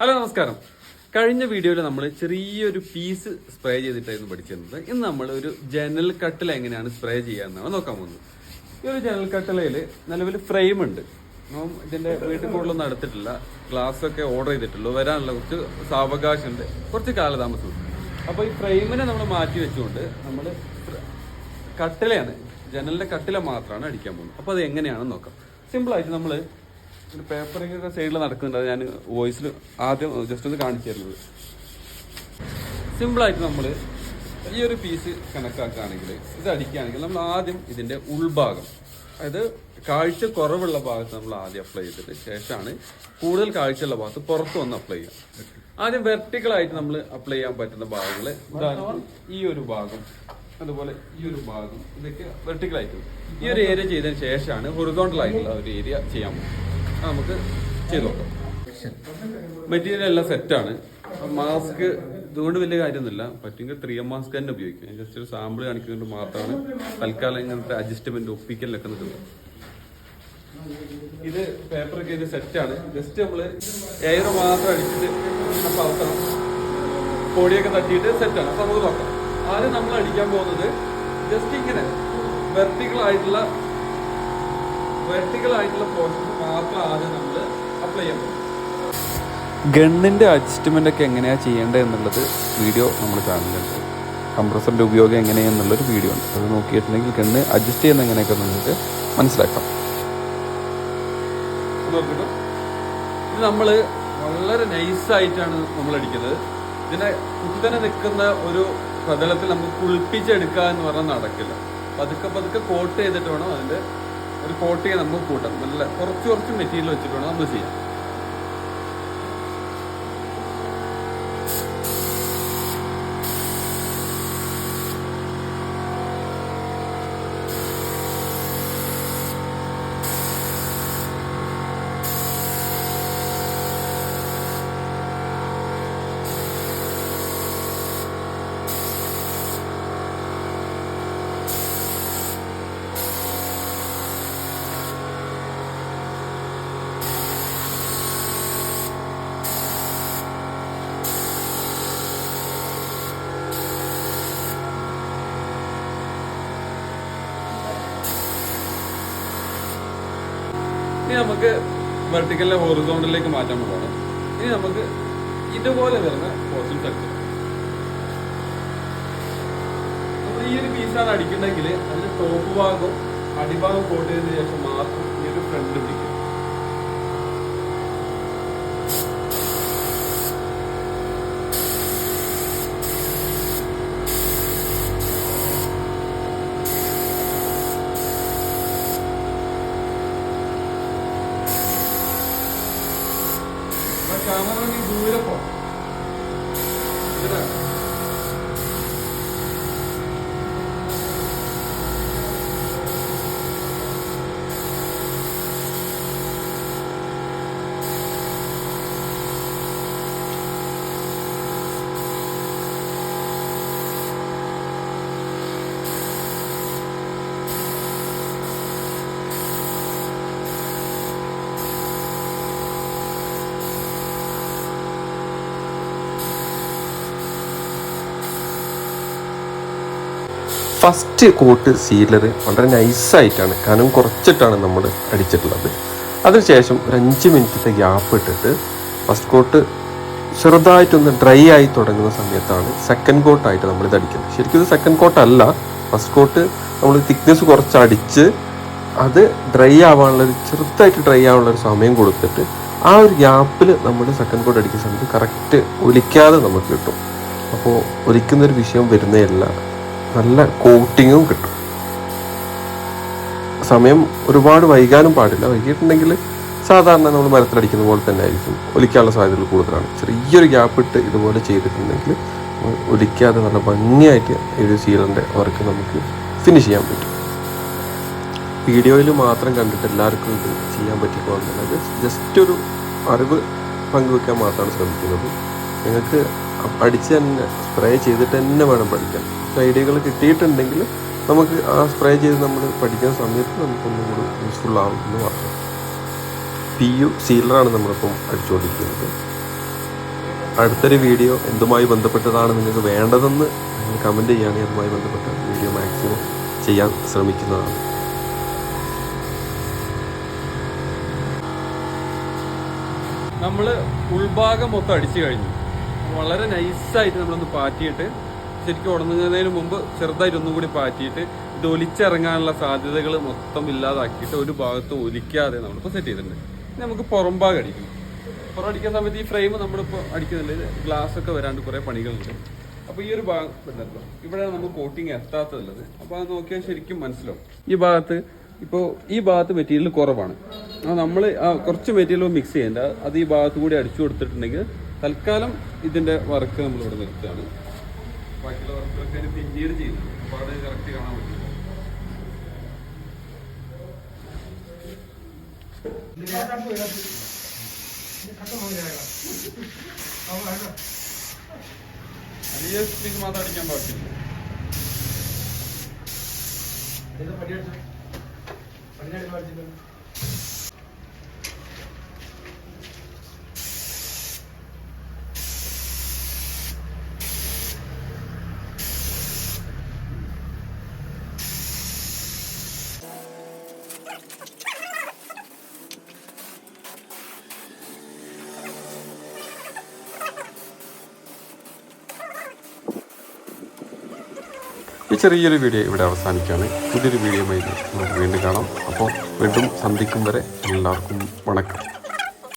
Hello നമസ്കാരം. കഴിഞ്ഞ വീഡിയോയിൽ നമ്മൾ ചെറിയൊരു പീസ് സ്പ്രേ ചെയ്തിട്ടായിരുന്നു പഠിച്ചിരുന്നത്. ഇന്ന് നമ്മൾ ഒരു ജനൽ കട്ടിൽ എങ്ങനെയാണ് സ്പ്രേ ചെയ്യാന്നാണ് നോക്കാൻ പോകുന്നത്. ഈ ഒരു ജനൽ കട്ടിലയിൽ നിലവിൽ ഫ്രെയിം ഉണ്ട്. ഇതിന്റെ വീട്ടിൽ കൂടുതലൊന്നും നടത്തിട്ടില്ല. ഗ്ലാസ് ഒക്കെ ഓർഡർ ചെയ്തിട്ടുള്ളൂ. വരാനുള്ള കുറച്ച് സാവകാശമുണ്ട്. കുറച്ച് കാലതാമസം അപ്പോൾ ഈ ഫ്രെയിമിനെ നമ്മൾ മാറ്റി വെച്ചുകൊണ്ട് നമ്മൾ കട്ടിലയാണ് ജനലിന്റെ കട്ടില മാത്രമാണ് അടിക്കാൻ പോകുന്നത്. അപ്പോൾ അത് എങ്ങനെയാണെന്ന് നോക്കാം. സിമ്പിളായിട്ട് നമ്മൾ ഒരു ഒക്കെ സൈഡിൽ നടക്കുന്നുണ്ട്. ഞാൻ വോയിസിൽ ആദ്യം ജസ്റ്റ് ഒന്ന് കാണിച്ചു തരുന്നത് സിമ്പിളായിട്ട് നമ്മൾ ഈ ഒരു പീസ് കണക്കാക്കുകയാണെങ്കിൽ ഇത് അടിക്കുകയാണെങ്കിൽ നമ്മൾ ആദ്യം ഇതിന്റെ ഉൾഭാഗം അതായത് കാഴ്ച കുറവുള്ള ഭാഗത്ത് നമ്മൾ ആദ്യം അപ്ലൈ ചെയ്തിട്ട് ശേഷമാണ് കൂടുതൽ കാഴ്ചയുള്ള ഭാഗത്ത് പുറത്ത് വന്ന് അപ്ലൈ ചെയ്യാം ആദ്യം വെർട്ടിക്കൽ ആയിട്ട് നമ്മൾ അപ്ലൈ ചെയ്യാൻ പറ്റുന്ന ഭാഗങ്ങൾ ഈ ഒരു ഭാഗം അതുപോലെ ഈ ഒരു ഭാഗം ഇതൊക്കെ വെർട്ടിക്കൽ ആയിട്ട് ഈ ഒരു ഏരിയ ചെയ്തതിന് ശേഷമാണ് ഹൊറിസോണ്ടൽ ആയിട്ടുള്ള ഒരു ഏരിയ ചെയ്യാൻ അത് നമുക്ക് ചെയ്ത് നോക്കാം. മെറ്റീരിയൽ എല്ലാം സെറ്റാണ് മാസ്ക് ഇതുകൊണ്ട് വലിയ കാര്യമൊന്നുമില്ല. പറ്റുമെങ്കിൽ ത്രീ എം മാസ്ക് തന്നെ ഉപയോഗിക്കും. ജസ്റ്റ് ഒരു സാമ്പിൾ കാണിക്കുന്നതുകൊണ്ട് മാത്രമാണ് തൽക്കാലം ഇങ്ങനത്തെ അഡ്ജസ്റ്റ്മെന്റ് ഒപ്പിക്കലൊക്കെ നിൽക്കുന്നത്. ഇത് പേപ്പർ ഒക്കെ ഇത് സെറ്റാണ് ജസ്റ്റ് നമ്മൾ എയർ മാത്രം അടിച്ചിട്ട് പറത്തണം പൊടിയൊക്കെ തട്ടിയിട്ട് സെറ്റാണ് അപ്പൊ നമുക്ക് നോക്കാം. ആദ്യം നമ്മൾ അടിക്കാൻ പോകുന്നത് ജസ്റ്റ് ഇങ്ങനെ വെർട്ടിക്കൽ ആയിട്ടുള്ള വെർട്ടിക്കൽ ആയിട്ടുള്ള പോർഷൻ മാത്രം ആദ്യം നമ്മൾ അപ്ലൈ ചെയ്യാൻ പോകും. ഗണ്ണിന്റെ അഡ്ജസ്റ്റ്മെന്റ് ഒക്കെ എങ്ങനെയാണ് ചെയ്യേണ്ടത് എന്നുള്ളത് വീഡിയോ നമ്മൾ കാണുന്നുണ്ട്. കംപ്രസറിന്റെ ഉപയോഗം എങ്ങനെയാണെന്നുള്ളൊരു വീഡിയോ ഉണ്ട്. അത് നോക്കിയിട്ടുണ്ടെങ്കിൽ ഗണ്ണ് അഡ്ജസ്റ്റ് ചെയ്യുന്ന എങ്ങനെയൊക്കെ നിങ്ങൾക്ക് മനസ്സിലാക്കാം. ഇത് നമ്മൾ വളരെ നൈസായിട്ടാണ് നമ്മൾ അടിക്കുന്നത് ഇതിനെ കുത്തനെ നിൽക്കുന്ന ഒരു പ്രതലത്തിൽ നമുക്ക് കുളിപ്പിച്ചെടുക്കുക എന്ന് പറഞ്ഞാൽ നടക്കില്ല. പതുക്കെ പതുക്കെ കോട്ട് ചെയ്തിട്ട് വേണം അതിന്റെ ഒരു കോട്ടിങ് നമുക്ക് കൂട്ടാം. നല്ല കുറച്ച് കുറച്ച് മെറ്റീരിയൽ വെച്ചിട്ട് വേണം നമ്മൾ ചെയ്യാൻ. ഇനി നമുക്ക് വെർട്ടിക്കലിലെ ഹോറിസോണ്ടലിലേക്ക് മാറ്റാൻ പോകണം ഇനി നമുക്ക് ഇതുപോലെ വരുന്ന പോർഷൻ എടുക്കാം നമ്മൾ ഈ ഒരു പീസാണ് അടിക്കുന്നെങ്കിൽ അതിന്റെ ടോപ്പ് ഭാഗം അടിഭാഗം കോട്ട് ചെയ്തതിനു ശേഷം മാത്രം ഈ ഒരു ഫ്രണ്ട് പിടിക്കും ക്യാമറ ദൂരെ പോ. ഫസ്റ്റ് കോട്ട് സീലർ വളരെ നൈസായിട്ടാണ് കനം കുറച്ചിട്ടാണ് നമ്മൾ അടിച്ചിട്ടുള്ളത്. അതിനുശേഷം ഒരു അഞ്ച് മിനിറ്റത്തെ ഗ്യാപ്പ് ഇട്ടിട്ട് ഫസ്റ്റ് കോട്ട് ചെറുതായിട്ടൊന്ന് ഡ്രൈ ആയി തുടങ്ങുന്ന സമയത്താണ് സെക്കൻഡ് കോട്ടായിട്ട് നമ്മൾ ഇത് അടിക്കുന്നത്. ശരിക്കും ഇത് സെക്കൻഡ് കോട്ടല്ല ഫസ്റ്റ് കോട്ട് നമ്മൾ തിക്നെസ് കുറച്ച് അടിച്ച് അത് ഡ്രൈ ആവാനുള്ളൊരു ചെറുതായിട്ട് ഡ്രൈ ആവാനുള്ളൊരു സമയം കൊടുത്തിട്ട് ആ ഒരു ഗ്യാപ്പിൽ നമ്മൾ സെക്കൻഡ് കോട്ട് അടിക്കുന്ന സമയത്ത് കറക്റ്റ് ഒലിക്കാതെ നമുക്ക് കിട്ടും. അപ്പോൾ ഒലിക്കുന്നൊരു വിഷയം വരുന്നതല്ല. നല്ല കോട്ടിങ്ങും കിട്ടും. സമയം ഒരുപാട് വൈകാനും പാടില്ല. വൈകിട്ടുണ്ടെങ്കിൽ സാധാരണ നമ്മൾ മരത്തിലടിക്കുന്ന പോലെ തന്നെ ആയിരിക്കും. ഒലിക്കാനുള്ള സാധ്യതകൾ കൂടുതലാണ്. ചെറിയൊരു ഗ്യാപ്പ് ഇട്ട് ഇതുപോലെ ചെയ്തിട്ടുണ്ടെങ്കിൽ ഒലിക്കാതെ നല്ല ഭംഗിയായിട്ട് ഈ ഒരു സീലറിന്റെ വർക്ക് നമുക്ക് ഫിനിഷ് ചെയ്യാൻ പറ്റും. വീഡിയോയിൽ മാത്രം കണ്ടിട്ട് എല്ലാവർക്കും ഇത് ചെയ്യാൻ പറ്റിക്കോന്നുള്ളത് ജസ്റ്റ് ഒരു അറിവ് പങ്കുവെക്കാൻ മാത്രമാണ് ശ്രമിക്കുന്നത്. നിങ്ങൾക്ക് അടിച്ച് തന്നെ സ്പ്രേ ചെയ്തിട്ട് തന്നെ വേണം പഠിക്കാൻ. ഐഡിയകൾ കിട്ടിയിട്ടുണ്ടെങ്കിൽ നമുക്ക് ആ സ്പ്രേ ചെയ്ത് നമ്മൾ പഠിക്കുന്ന സമയത്ത് നമുക്കൊന്നും കൂടി യൂസ്ഫുൾ ആവും എന്ന് പറഞ്ഞു പി യു സീലറാണ് നമ്മളിപ്പം അടിച്ചുകൊണ്ടിരിക്കുന്നത്. അടുത്തൊരു വീഡിയോ എന്തുമായി ബന്ധപ്പെട്ടതാണ് നിങ്ങൾക്ക് വേണ്ടതെന്ന് കമന്റ് ചെയ്യുകയാണെങ്കിൽ അതുമായി ബന്ധപ്പെട്ട വീഡിയോ മാക്സിമം ചെയ്യാൻ ശ്രമിക്കുന്നതാണ്. നമ്മൾ ഉൾഭാഗം മൊത്തം അടിച്ചു കഴിഞ്ഞു. വളരെ നൈസായിട്ട് നമ്മളൊന്ന് പാറ്റിയിട്ട് ശരിക്കും ഉണങ്ങുന്നതിന് മുമ്പ് ചെറുതായിട്ട് ഒന്നും കൂടി പാറ്റിയിട്ട് ഇത് ഒലിച്ചിറങ്ങാനുള്ള സാധ്യതകൾ മൊത്തം ഇല്ലാതാക്കിയിട്ട് ഒരു ഭാഗത്ത് ഒലിക്കാതെ നമ്മളിപ്പോൾ സെറ്റ് ചെയ്തിട്ടുണ്ട്. നമുക്ക് പുറം ഭാഗം അടിക്കണം പുറം അടിക്കുന്ന സമയത്ത് ഈ ഫ്രെയിം നമ്മളിപ്പോൾ അടിക്കുന്നുണ്ട്. ഗ്ലാസ് ഒക്കെ വരാണ്ട് കുറേ പണികളുണ്ട്. അപ്പോൾ ഈ ഒരു ഭാഗം വരുന്നല്ലോ ഇവിടെയാണ് നമുക്ക് കോട്ടിങ് എത്താത്തതുള്ളത്. അപ്പോൾ അത് നോക്കിയാൽ ശരിക്കും മനസ്സിലാവും. ഈ ഭാഗത്ത് ഇപ്പോൾ ഈ ഭാഗത്ത് മെറ്റീരിയൽ കുറവാണ്. നമ്മൾ കുറച്ച് മെറ്റീരിയൽ മിക്സ് ചെയ്യേണ്ട. അത് ഈ ഭാഗത്ത് കൂടി അടിച്ചു കൊടുത്തിട്ടുണ്ടെങ്കിൽ തൽക്കാലം ഇതിന്റെ വർക്ക് നമ്മൾ ഇവിടെ നിർത്തുകയാണ്. ബാക്കിയുള്ള വർക്കുകളൊക്കെ പിന്നീട് ചെയ്യുന്നു അപ്പോൾ അത് കറക്റ്റ് കാണാൻ പറ്റില്ല. വലിയ പീസ് മാത്രം അടിക്കാൻ പാടില്ല. ഈ ചെറിയൊരു വീഡിയോ ഇവിടെ അവസാനിക്കുകയാണ്. പുതിയൊരു വീഡിയോ നമുക്ക് വീണ്ടും കാണാം. അപ്പോൾ വീണ്ടും സന്ധിക്കും വരെ എല്ലാവർക്കും വണക്കം.